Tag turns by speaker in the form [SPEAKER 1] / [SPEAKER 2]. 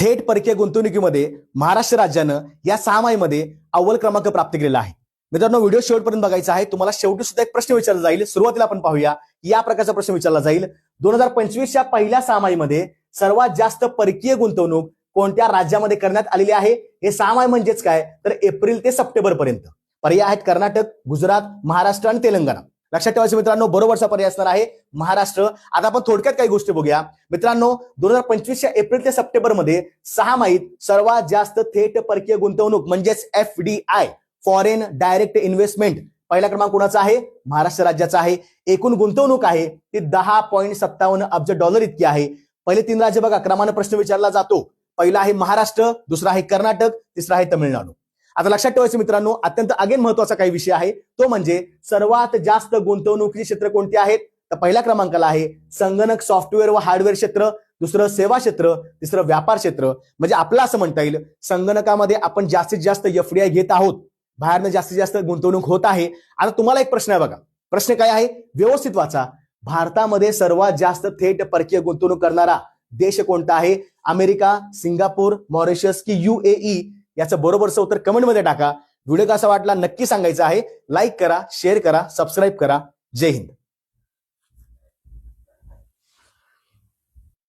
[SPEAKER 1] थेट परकीय गुंतवणुकीमध्ये महाराष्ट्र राज्यानं या सहामाहीमध्ये अव्वल क्रमांक प्राप्त केलेला आहे. मित्रांनो व्हिडिओ शेवटपर्यंत बघायचा आहे. तुम्हाला शेवटी सुद्धा एक प्रश्न विचारला जाईल. सुरुवातीला आपण पाहूया. या प्रकारचा प्रश्न विचारला जाईल. दोन हजार पंचवीसच्या पहिल्या सहामाहीमध्ये सर्वात जास्त परकीय गुंतवणूक कोणत्या राज्यामध्ये करण्यात आलेली आहे? हे सहामाही म्हणजेच काय? तर एप्रिल ते सप्टेंबर पर्यंत पर्याय आहेत कर्नाटक गुजरात महाराष्ट्र आणि तेलंगणा. लक्षात ठेवायचं मित्रांनो बरोबरचा पर्याय असणार आहे महाराष्ट्र. आता आपण थोडक्यात काही गोष्टी बघूया. मित्रांनो दोन हजार पंचवीसच्या एप्रिल ते सप्टेंबरमध्ये सहा माहीत सर्वात जास्त थेट परकीय गुंतवणूक म्हणजेच F D I foreign direct investment पहिला क्रमांक कोणाचा आहे? महाराष्ट्र राज्याचा आहे. एकूण गुंतवणूक आहे ती दहा पॉईंट सत्तावन्न अब्ज डॉलर इतकी आहे. पहिले तीन राज्य बघा क्रमानं प्रश्न विचारला जातो. पहिला आहे महाराष्ट्र दुसरा आहे कर्नाटक तिसरा आहे तमिळनाडू. आता लक्षात ठेवायचं मित्रांनो अत्यंत अगेन महत्त्वाचा काही विषय आहे. तो म्हणजे सर्वात जास्त गुंतवणुकीचे क्षेत्र कोणते आहेत? तर पहिल्या क्रमांकाला आहे संगणक सॉफ्टवेअर व हार्डवेअर क्षेत्र दुसरं सेवा क्षेत्र तिसरं व्यापार क्षेत्र. म्हणजे आपलं असं म्हणता येईल संगणकामध्ये आपण जास्तीत जास्त एफडीआय घेत आहोत. बाहेरनं जास्तीत जास्त गुंतवणूक होत आहे. आता तुम्हाला एक प्रश्न आहे बघा. प्रश्न काय आहे? व्यवस्थित वाचा. भारतामध्ये सर्वात जास्त थेट परकीय गुंतवणूक करणारा देश कोणता आहे? अमेरिका सिंगापूर मॉरिशस की युएई याचं बरोबरचं उत्तर कमेंटमध्ये टाका. व्हिडिओ कसा वाटला नक्की सांगायचं आहे. लाईक करा शेअर करा सबस्क्राईब करा. जय हिंद.